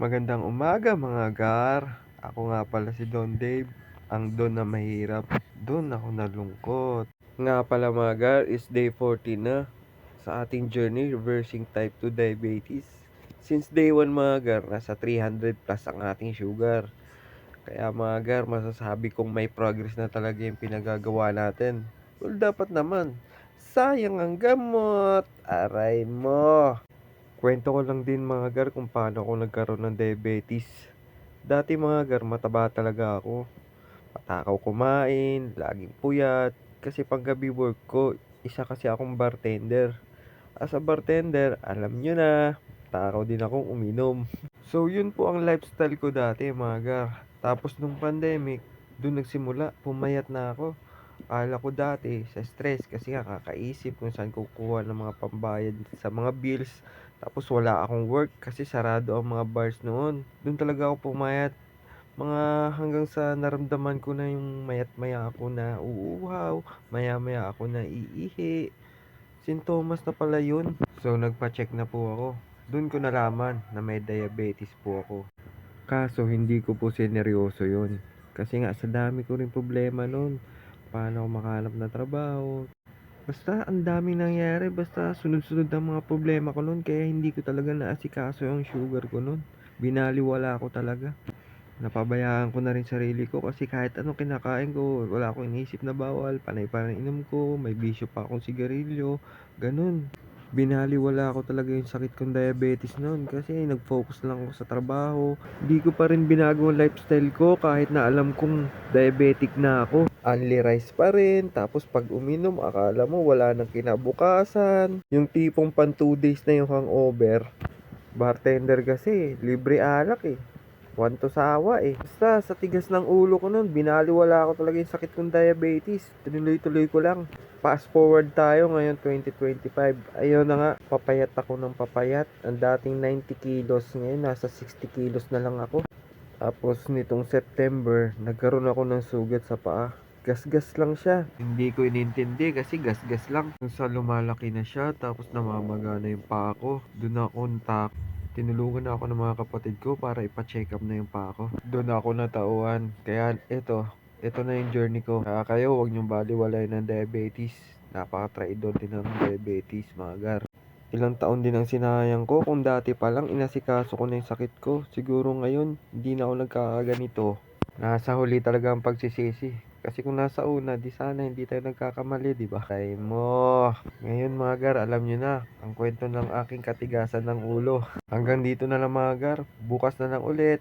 Magandang umaga mga gar. Ako nga pala si Don Dave, ang Don na mahirap. Don ako nalungkot. Nga pala mga gar, is day 14 na sa ating journey reversing type 2 diabetes. Since day 1 mga gar, nasa 300 plus ang ating sugar. Kaya mga gar, masasabi kong may progress na talaga yung pinagagawa natin. Well, dapat naman. Sayang ang gamot. Aray mo. Kwento ko lang din mga gar kung paano ako nagkaroon ng diabetes. Dati mga gar, mataba talaga ako. Patakaw kumain, laging puyat. Kasi paggabi work ko, isa kasi akong bartender. As a bartender, alam nyo na, takaw din akong uminom. So yun po ang lifestyle ko dati mga gar. Tapos nung pandemic, doon nagsimula, pumayat na ako. Akala ko dati sa stress kasi nga kakaisip kung saan kukuha ng mga pambayad sa mga bills. Tapos wala akong work kasi sarado ang mga bars noon. Doon talaga ako pumayat. Mga hanggang sa naramdaman ko na yung mayat maya ako na uuhaw, maya maya ako na iihi. Sintomas na pala yun. So nagpa-check na po ako. Doon ko nalaman na may diabetes po ako. Kaso hindi ko po sineryoso yun. Kasi nga sa dami ko rin problema noon. Paano ako makahanap ng trabaho. Basta ang daming nangyari. Basta sunod-sunod ang mga problema ko noon. Kaya hindi ko talaga naasikaso yung sugar ko noon. Binaliwala ko talaga. Napabayaan ko na rin sarili ko kasi kahit anong kinakain ko, wala akong iniisip na bawal, panay pa rin inom ko, may bisyo pa akong sigarilyo, ganun. Binaliwala ko talaga yung sakit kong diabetes noon kasi nag-focus lang ako sa trabaho. Hindi ko pa rin binago ang lifestyle ko kahit na alam kong diabetic na ako. Only rice pa rin, tapos pag uminom, akala mo wala nang kinabukasan. Yung tipong pan 2 days na yung hangover. Bartender kasi, libre alak eh. One to sawa eh. Basta sa tigas ng ulo ko nun, binaliwala ko talaga yung sakit kong diabetes. Tinuloy-tuloy ko lang. Fast forward tayo ngayon 2025. Ayun na nga, papayat ako ng papayat. Ang dating 90 kilos, ngayon nasa 60 kilos na lang ako. Tapos nitong September, nagkaroon ako ng sugat sa paa. Gasgas lang siya. Hindi ko inintindi kasi gasgas lang. Sa lumalaki na siya, tapos namamaga na yung paa ko. Doon ako natak. Tinulungan na ako ng mga kapatid ko para ipa-check up na yung paa ko. Doon ako natauhan. Kaya ito, ito na yung journey ko. Kaya kayo, huwag niyong baliwalay ng diabetes. Napaka-traidor din ng diabetes, mga gar. Ilang taon din ang sinayang ko kung dati pa lang inasikaso ko na yung sakit ko. Siguro ngayon, hindi na ako nagkakaganito. Nasa huli talaga ang pagsisisi. Kasi kung nasa una, di sana hindi tayo nagkakamali, di ba? Kay mo. Ngayon mga gar, alam nyo na, ang kwento ng aking katigasan ng ulo. Hanggang dito na lang mga gar. Bukas na lang ulit.